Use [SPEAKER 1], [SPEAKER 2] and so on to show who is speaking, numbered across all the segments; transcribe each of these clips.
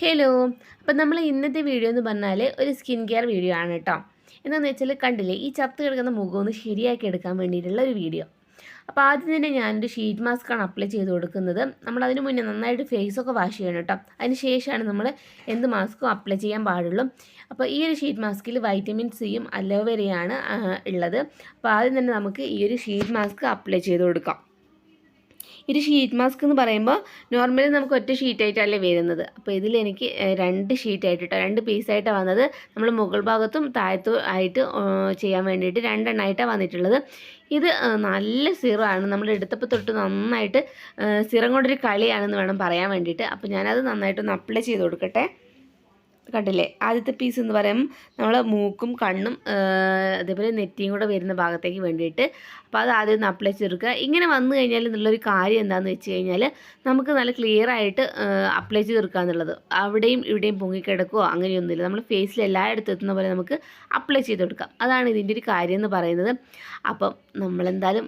[SPEAKER 1] Hello അപ്പം നമ്മൾ ഇന്നത്തെ വീഡിയോ എന്ന് പറഞ്ഞാൽ ഒരു സ്കിൻ കെയർ വീഡിയോ ആണ് കേട്ടോ എന്താണെന്ന് വെച്ചാൽ കണ്ടില്ലേ ഈ ചത്ത് കിടക്കുന്ന മുഖം ഒന്ന് ശരിയാക്കി എടുക്കാൻ വേണ്ടിയിട്ടുള്ള ഒരു വീഡിയോ. അപ്പോൾ ആദ്യം തന്നെ ഞാനൊരു ഷീറ്റ് മാസ്ക് ആണ് അപ്ലൈ ചെയ്ത് കൊടുക്കുന്നത്. നമ്മൾ അതിന് മുന്നേ നന്നായിട്ട് ഫേസൊക്കെ വാഷ് ചെയ്യണം കേട്ടോ അതിന് ശേഷമാണ് നമ്മൾ എന്ത് മാസ്കും അപ്ലൈ ചെയ്യാൻ പാടുള്ളൂ. അപ്പോൾ ഈ ഒരു ഷീറ്റ് മാസ്കിൽ വൈറ്റമിൻ സിയും അലോവേരയാണ് ഉള്ളത്. അപ്പോൾ ആദ്യം തന്നെ നമുക്ക് ഈ ഒരു ഷീറ്റ് മാസ്ക് അപ്ലൈ ചെയ്ത് കൊടുക്കാം. ഒരു ഷീറ്റ് മാസ്ക് എന്ന് പറയുമ്പോൾ നോർമലി നമുക്ക് ഒറ്റ ഷീറ്റായിട്ടല്ലേ വരുന്നത്. അപ്പോൾ ഇതിൽ എനിക്ക് രണ്ട് ഷീറ്റായിട്ടോ രണ്ട് പീസായിട്ടാണ് വന്നത്. നമ്മൾ മുകൾ ഭാഗത്തും താഴത്തും ആയിട്ട് ചെയ്യാൻ വേണ്ടിയിട്ട് രണ്ടെണ്ണമായിട്ടാണ് വന്നിട്ടുള്ളത്. ഇത് നല്ല സിറാണ്. നമ്മൾ എടുത്തപ്പോൾ തൊട്ട് നന്നായിട്ട് സിറം കൊണ്ടൊരു കളിയാണെന്ന് വേണം പറയാൻ വേണ്ടിയിട്ട്. അപ്പോൾ ഞാനത് നന്നായിട്ടൊന്ന് അപ്ലൈ ചെയ്ത് കൊടുക്കട്ടെ. കണ്ടില്ലേ? ആദ്യത്തെ പീസ് എന്ന് പറയുമ്പോൾ നമ്മൾ മൂക്കും കണ്ണും അതേപോലെ നെറ്റിയും കൂടെ വരുന്ന ഭാഗത്തേക്ക് വേണ്ടിയിട്ട് അപ്പോൾ അത് ആദ്യം ഒന്ന് അപ്ലൈ ചെയ്തെടുക്കുക. ഇങ്ങനെ വന്നു കഴിഞ്ഞാൽ എന്നുള്ളൊരു കാര്യം എന്താണെന്ന് വെച്ച് കഴിഞ്ഞാൽ നമുക്ക് നല്ല ക്ലിയർ ആയിട്ട് അപ്ലൈ ചെയ്ത് തീർക്കുക എന്നുള്ളത്. അവിടെയും ഇവിടെയും പൊങ്ങിക്കിടക്കുകയോ അങ്ങനെയൊന്നുമില്ല. നമ്മൾ ഫേസിൽ എല്ലായിടത്തും എത്തുന്ന പോലെ നമുക്ക് അപ്ലൈ ചെയ്ത് കൊടുക്കാം. അതാണ് ഇതിന്റെ ഒരു കാര്യം എന്ന് പറയുന്നത്. അപ്പം നമ്മളെന്തായാലും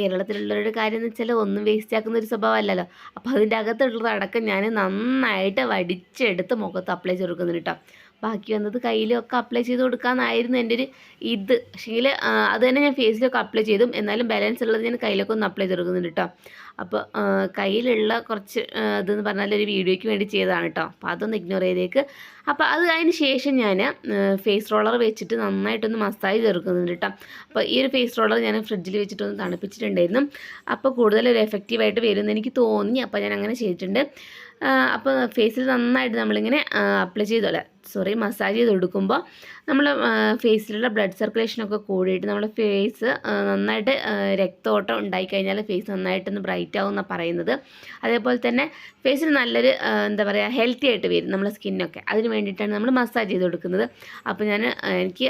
[SPEAKER 1] കേരളത്തിലുള്ളവരുടെ കാര്യം എന്ന് വെച്ചാൽ ഒന്നും വേസ്റ്റ് ആക്കുന്ന ഒരു സ്വഭാവമല്ലല്ലോ. അപ്പോൾ അതിന്റെ അകത്തുള്ളതടക്കം ഞാൻ നന്നായിട്ട് വടിച്ചെടുത്ത് മുഖത്ത് അപ്ലൈ ചെയ്ത് കൊടുക്കുന്നുണ്ട് കേട്ടോ. ബാക്കി വന്നത് കയ്യിലൊക്കെ അപ്ലൈ ചെയ്ത് കൊടുക്കാമെന്നായിരുന്നു എന്റെ ഒരു ഇത് പക്ഷേങ്കിൽ അത് തന്നെ ഞാൻ ഫേസിലൊക്കെ അപ്ലൈ ചെയ്തും. എന്നാലും ബാലൻസ് ഉള്ളത് ഞാൻ കയ്യിലൊക്കെ ഒന്ന് അപ്ലൈ ചെയ്ത് കൊടുക്കുന്നുണ്ട് കേട്ടോ അപ്പോൾ കയ്യിലുള്ള കുറച്ച് ഇതെന്ന് പറഞ്ഞാൽ ഒരു വീഡിയോയ്ക്ക് വേണ്ടി ചെയ്തതാണ് കേട്ടോ അപ്പോൾ അതൊന്ന് ഇഗ്നോർ ചെയ്തേക്ക്. അപ്പോൾ അത് അതിന് ശേഷം ഞാൻ ഫേസ് റോളർ വെച്ചിട്ട് നന്നായിട്ടൊന്ന് മസാജ് ചേർക്കുന്നുണ്ട് കേട്ടോ അപ്പോൾ ഈ ഒരു ഫേസ് റോളർ ഞാൻ ഫ്രിഡ്ജിൽ വെച്ചിട്ടൊന്ന് തണുപ്പിച്ചിട്ടുണ്ടായിരുന്നു. അപ്പോൾ കൂടുതൽ എഫക്റ്റീവായിട്ട് വരുമെന്ന് എനിക്ക് തോന്നി. അപ്പോൾ ഞാൻ അങ്ങനെ ചെയ്തിട്ടുണ്ട്. അപ്പോൾ ഫേസിൽ നന്നായിട്ട് നമ്മളിങ്ങനെ അപ്ലൈ ചെയ്തോലെ. സോറി മസാജ് ചെയ്ത് കൊടുക്കുമ്പോൾ നമ്മൾ ഫേസിലുള്ള ബ്ലഡ് സർക്കുലേഷനൊക്കെ കൂടിയിട്ട് നമ്മുടെ ഫേസ് നന്നായിട്ട് രക്തോട്ടം ഉണ്ടായിക്കഴിഞ്ഞാൽ ഫേസ് നന്നായിട്ടൊന്ന് ബ്രൈറ്റ് ആവും എന്നാണ് പറയുന്നത്. അതേപോലെ തന്നെ ഫേസിൽ നല്ലൊരു എന്താ പറയുക ഹെൽത്തി ആയിട്ട് വരും നമ്മുടെ സ്കിന്നൊക്കെ. അതിന് വേണ്ടിയിട്ടാണ് നമ്മൾ മസാജ് ചെയ്ത് കൊടുക്കുന്നത്. അപ്പോൾ ഞാൻ എനിക്ക്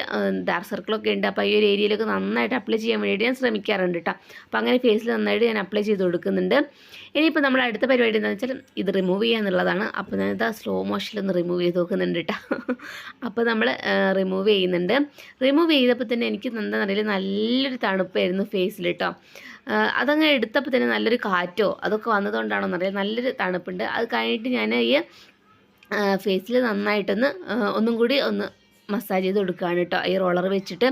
[SPEAKER 1] ഡാർക്ക് സർക്കിളൊക്കെ ഉണ്ട്. അപ്പോൾ ഈ ഒരു ഏരിയയിലൊക്കെ നന്നായിട്ട് അപ്ലൈ ചെയ്യാൻ വേണ്ടിയിട്ട് ഞാൻ ശ്രമിക്കാറുണ്ട് കേട്ടോ അപ്പോൾ അങ്ങനെ ഫേസിൽ നന്നായിട്ട് ഞാൻ അപ്ലൈ ചെയ്ത് കൊടുക്കുന്നുണ്ട്. ഇനിയിപ്പോൾ നമ്മൾ അടുത്ത പരിപാടി എന്താണെന്ന് വെച്ചാൽ ഇത് റിമൂവ് ചെയ്യുക എന്നുള്ളതാണ് അപ്പോൾ ഞാനിത് സ്ലോ മോഷനിൽ ഒന്ന് റിമൂവ് ചെയ്ത് നോക്കുന്നുണ്ട് കേട്ടോ അപ്പോൾ നമ്മൾ റിമൂവ് ചെയ്യുന്നുണ്ട്. റിമൂവ് ചെയ്തപ്പോൾ തന്നെ എനിക്ക് എന്താ അറിയില്ല നല്ലൊരു തണുപ്പായിരുന്നു ഫേസിൽ കേട്ടോ അതങ്ങ് എടുത്തപ്പോൾ തന്നെ നല്ലൊരു കാറ്റോ അതൊക്കെ വന്നതുകൊണ്ടാണോ എന്നറിയാം നല്ലൊരു തണുപ്പുണ്ട്. അത് കഴിഞ്ഞിട്ട് ഞാൻ ഈ ഫേസിൽ നന്നായിട്ടൊന്ന് ഒന്നും കൂടി ഒന്ന് മസാജ് ചെയ്ത് കൊടുക്കുകയാണ് കേട്ടോ ഈ റോളർ വെച്ചിട്ട്.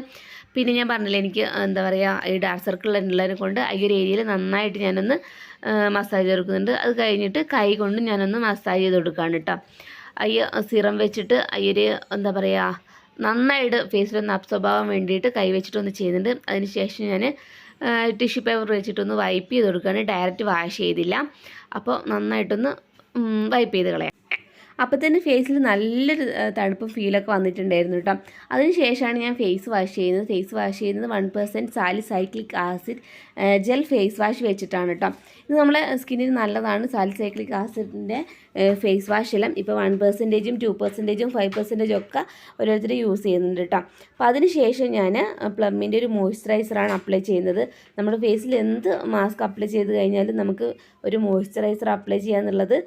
[SPEAKER 1] പിന്നെ ഞാൻ പറഞ്ഞില്ലേ എനിക്ക് എന്താ പറയുക ഈ ഡാർക്ക് സർക്കിൾ ഉള്ളതിനെ കൊണ്ട് ഈ ഒരു ഏരിയയിൽ നന്നായിട്ട് ഞാനൊന്ന് മസാജ് കൊടുക്കുന്നുണ്ട്. അത് കഴിഞ്ഞിട്ട് കൈ കൊണ്ട് ഞാനൊന്ന് മസാജ് ചെയ്ത് കൊടുക്കുകയാണ് കേട്ടോ ഈ സിറം വെച്ചിട്ട് ഈ ഒരു എന്താ പറയുക നന്നായിട്ട് ഫേസിലൊന്ന് അബ്സോർബ് ആവാൻ വേണ്ടിയിട്ട് കൈവച്ചിട്ടൊന്ന് ചെയ്യുന്നുണ്ട് അതിനുശേഷം ഞാൻ ടിഷ്യൂ പേപ്പർ വെച്ചിട്ടൊന്ന് വൈപ്പ് ചെയ്ത് കൊടുക്കുകയാണ്. ഡയറക്റ്റ് വാഷ് ചെയ്തില്ല. അപ്പോൾ നന്നായിട്ടൊന്ന് വൈപ്പ് ചെയ്ത് കളയാം. അപ്പോൾ തന്നെ ഫേസിൽ നല്ലൊരു തണുപ്പ് ഫീലൊക്കെ വന്നിട്ടുണ്ടായിരുന്നു കേട്ടോ അതിന് ശേഷമാണ് ഞാൻ ഫേസ് വാഷ് ചെയ്യുന്നത്. ഫേസ് വാഷ് ചെയ്യുന്നത് one percent salicylic acid gel face wash വെച്ചിട്ടാണ് കേട്ടോ ഇത് നമ്മളെ സ്കിന്നിന് നല്ലതാണ്. സാലിസൈക്ലിക് ആസിഡിന്റെ ഫേസ് വാഷ് എല്ലാം. ഇപ്പോൾ വൺ പെർസെന്റേജും ടു പെർസെന്റേജും ഫൈവ് പെർസെന്റേജും ഒക്കെ ഓരോരുത്തർ യൂസ് ചെയ്യുന്നുണ്ട് കേട്ടോ അപ്പോൾ അതിന് ശേഷം ഞാൻ പ്ലമ്മിന്റെ ഒരു മോയ്സ്ചറൈസറാണ് അപ്ലൈ ചെയ്യുന്നത്. നമ്മുടെ ഫേസിൽ എന്ത് മാസ്ക് അപ്ലൈ ചെയ്ത് കഴിഞ്ഞാലും നമുക്ക് ഒരു മോയ്സ്ചറൈസർ അപ്ലൈ ചെയ്യുക എന്നുള്ളത്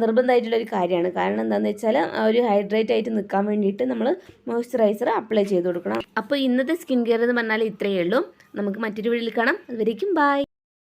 [SPEAKER 1] നിർബന്ധമായിട്ടുള്ള ഒരു കാരണം എന്താണെന്ന് വെച്ചാൽ ഒരു ഹൈഡ്രേറ്റ് ആയിട്ട് നിൽക്കാൻ വേണ്ടിയിട്ട് നമ്മൾ മോയ്സ്ചറൈസർ അപ്ലൈ ചെയ്ത് കൊടുക്കണം. അപ്പോൾ ഇന്നത്തെ സ്കിൻ കെയർ എന്ന് പറഞ്ഞാൽ ഇത്രയേ ഉള്ളൂ. നമുക്ക് മറ്റൊരു വീട്ടിൽ കാണാം. അതുവരേക്കും ബൈ